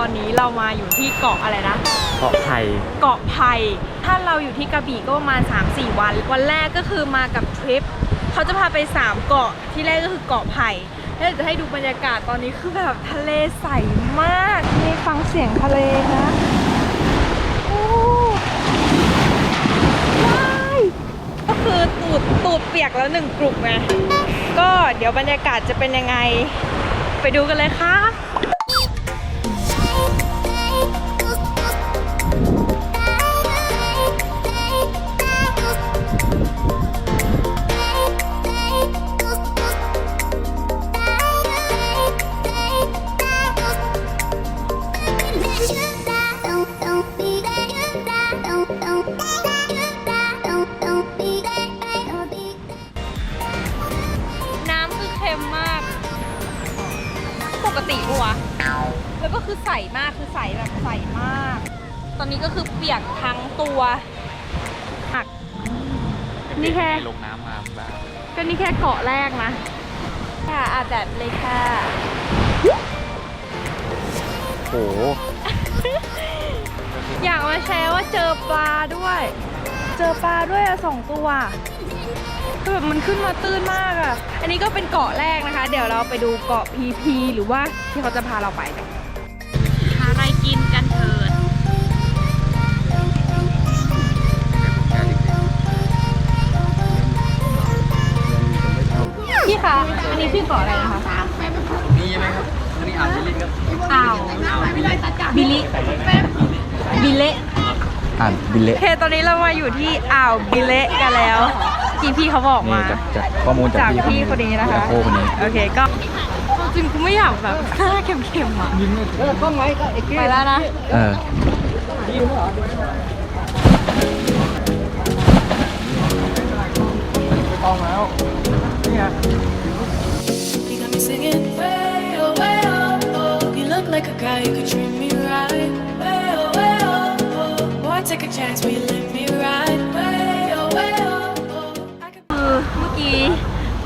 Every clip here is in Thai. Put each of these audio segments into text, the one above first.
อนนี้เรามาอยู่ที่เกาะอะไรนะ เกาะไผ่เกาะไผ่ถ้าเราอยู่ที่กระบี่ก็ประมาณ 3-4 วัน วันแรกก็คือมากับทริปเขาจะพาไป 3 เกาะที่แรกก็คือเกาะไผ่แล้วเดี๋ยวจะให้ดูบรรยากาศตอนนี้คือแบบทะเลใสมากนี่ฟังเสียงทะเลนะโอ้ว้ายก็คือตูดตูดเปียกแล้วหนึ่งกลุ่มไงก็เดี๋ยวบรรยากาศจะเป็นยังไง ไปดูกันเลยค่ะ มมาก ปกติปะวะแล้วก็คือใสมากคือใสแบบใสมาก ตอนนี้ก็คือเปียกทั้งตัวหัก นี่แค่ ลงน้ำมาบ้างก็นี่แค่เกาะแรกนะค่ะอาแดดเลยค่ะ โอ้โหอยากมาแชร์ว่าเจอปลาด้วย เจอปลาด้วยอะสองตัว คือแบบมันขึ้นมาตื้นมากอะอันนี้ก็เป็นเกาะแรกนะคะ เดี๋ยวเราไปดูเกาะพีพีหรือว่าที่เขาจะพาเราไปกันหาอะไรกินกันเถิดพี่คะอันนี้ชื่อเกาะอะไรนะคะ นี่ใช่ไหมครับอันนี้อ่าวบิลลิครับอ่าวบิลิบิลิบิเละอ่านบิลเละโอเคตอนนี้เรามาอยู่ที่อ่าวบิเละกันแล้ว ที่พี่เขาบอกนี่มา จากจากข้อมูลจากจากพี่พี่คนนี้นะคะ จากโคคนนี้โอเคก็จริงกูไม่อยากแบบหน้าเค็มๆอะไปแล้วนะ เออ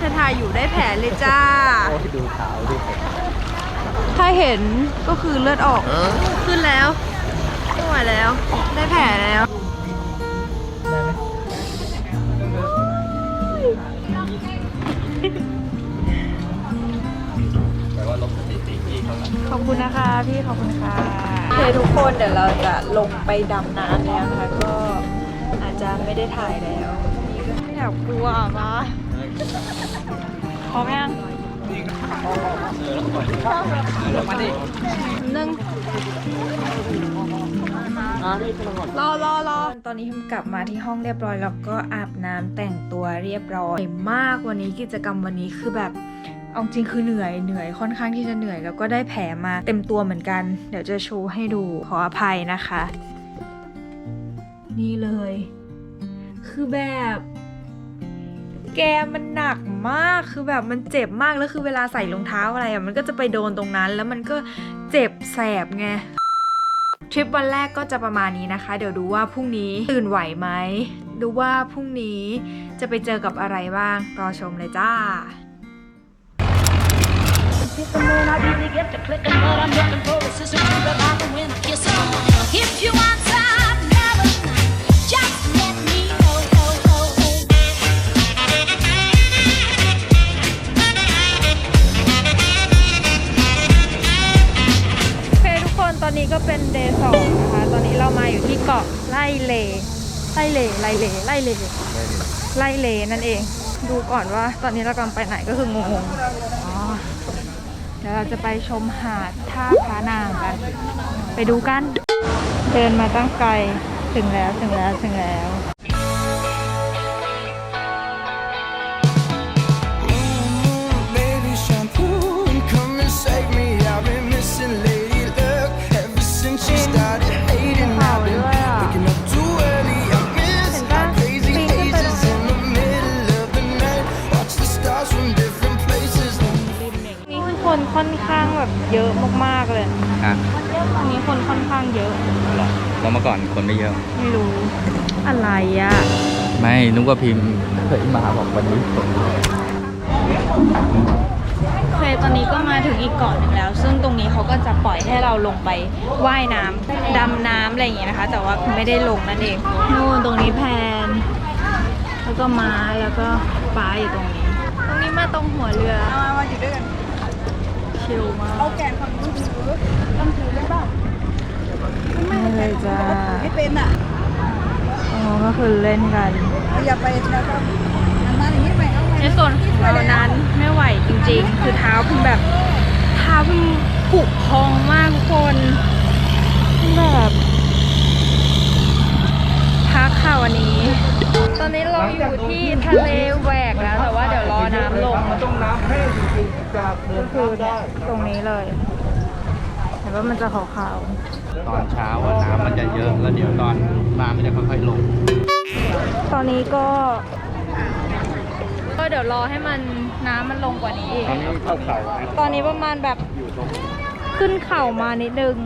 ธอถ่ายอยู่ได้แผลเลยจ้าดูขาวดิถ้าเห็นก็คือเลือดออก ขึ้นแล้วไม่ไหวแล้ว ได้แผลแล้วแต่ว่าลบสถิติพี่เขาหน่อยขอบคุณนะคะพี่ขอบคุณค่ะโอเคทุกคนเดี๋ยวเราจะลงไปดำน้ำแล้วนะคะก็อาจจะไม่ได้ถ่ายแล้วนี่ก็ไม่อยากกลัวมา พร้อมยังมาดิหนึ่งรอรอรอตอนนี้พิมกลับมาที่ห้องเรียบร้อย แล้วก็อาบน้ำแต่งตัวเรียบร้อยมากวันนี้กิจกรรมวันนี้คือแบบเอาจริงคือเหนื่อยเหนื่อยค่อนข้างที่จะเหนื่อย แล้วก็ได้แผลมาเต็มตัวเหมือนกัน เดี๋ยวจะโชว์ให้ดูขออภัยนะคะ นี่เลย คือแบบ แกมันหนักมากคือแบบมันเจ็บมากแล้วคือเวลาใส่รองเท้าอะไรอะมันก็จะไปโดนตรงนั้น แล้วมันก็เจ็บแสบไงทริปวันแรกก็จะประมาณนี้นะคะ เดี๋ยวดูว่าพรุ่งนี้ตื่นไหวไหมดูว่าพรุ่งนี้จะไปเจอกับอะไรบ้างรอชมเลยจ้า ก็เป็นเดย์สองนะคะ ตอนนี้เรามาอยู่ที่เกาะไล่เลไล่เลไล่เลไล่เลไล่เลนั่นเอง ดูก่อนว่าตอนนี้เรากำลังไปไหนก็คืองงเดี๋ยวเราจะไปชมหาดท่าพระนางกัน ไปดูกัน เดินมาตั้งไกล ถึงแล้วถึงแล้วถึงแล้ว คือคนค่อนข้างแบบเยอะมากๆเลยอะตรงนี้คนค่อนข้างเยอะหรอแล้วเมื่อก่อนคนไม่เยอะ ไม่รู้ อะไรอะ ไม่นึกว่าพิมพ์เคยมาบอกวันนี้โอเคตอนนี้ก็มาถึงอีกเกาะหนึ่งแล้ว ซึ่งตรงนี้เขาก็จะปล่อยให้เราลงไปว่ายน้ำดำน้ำอะไรอย่างเงี้ยนะคะ แต่ว่าไม่ได้ลงนั่นเองนู่นตรงนี้แพน แล้วก็ม้าแล้วก็ฟ้าอยู่ตรงนี้ ตรงนี้มาตรงหัวเรือ มามาอยู่ด้วยกัน ชิลมากเอาแกนฝั่งนู้นถือต้องถือได้ป่ะนี่เลยจ้าไม่เป็นอะอ๋อก็คือเล่นกันอย่าไปแล้วก็อันนั้นอย่างนี้ไปเอาไปในส่วนของเรานั้นไม่ไหวจริง ๆ คือเท้าเพิ่งแบบเท้าเพิ่งผุพองมากทุกคนเพิ่งแบบพักค่ะวันนี้ ตอนนี้เราอยู่ที่ทะเลแหวกแล้วแต่ว่า เดี๋ยวรอน้ำลงต้องน้ำแห้งจริงๆจะก็คือเนี่ยตรงนี้เลยเห็นว่ามันจะขาวตอนเช้าอะน้ำมันจะเยอะแล้วเดี๋ยวตอนมามันจะค่อยๆลง ๆตอนนี้ก็ ก็เดี๋ยวรอให้มันน้ำมันลงกว่านี้อีก ตอนนี้เข้าเข่านะตอนนี้ประมาณแบบขึ้นเข่ามานิดนึง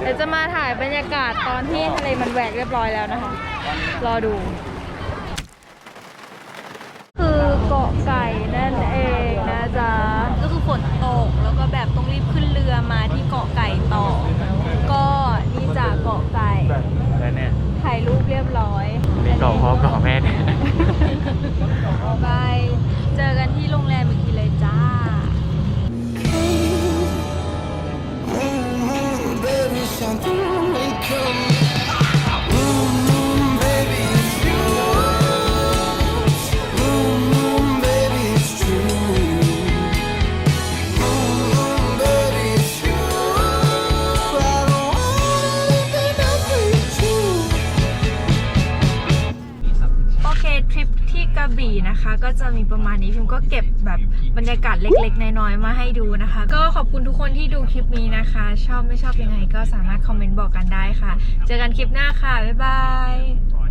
เดี๋ยวจะมาถ่ายบรรยากาศตอนที่ทะเลมันแหวกเรียบร้อยแล้วนะคะ รอดู คือเกาะ ไก่นั่นเองนะจ๊ะ ก็คือฝนตกแล้วก็แบบต้องรีบขึ้นเรือมาที่เกาะไก่ต่อ นะคะ ก็จะมีประมาณนี้พิมก็เก็บแบบบรรยากาศเล็ก ๆ น้อยๆมาให้ดูนะคะ ก็ขอบคุณทุกคนที่ดูคลิปนี้นะคะ ชอบไม่ชอบยังไงก็สามารถคอมเมนต์บอกกันได้ค่ะ เจอกันคลิปหน้าค่ะบ๊ายบาย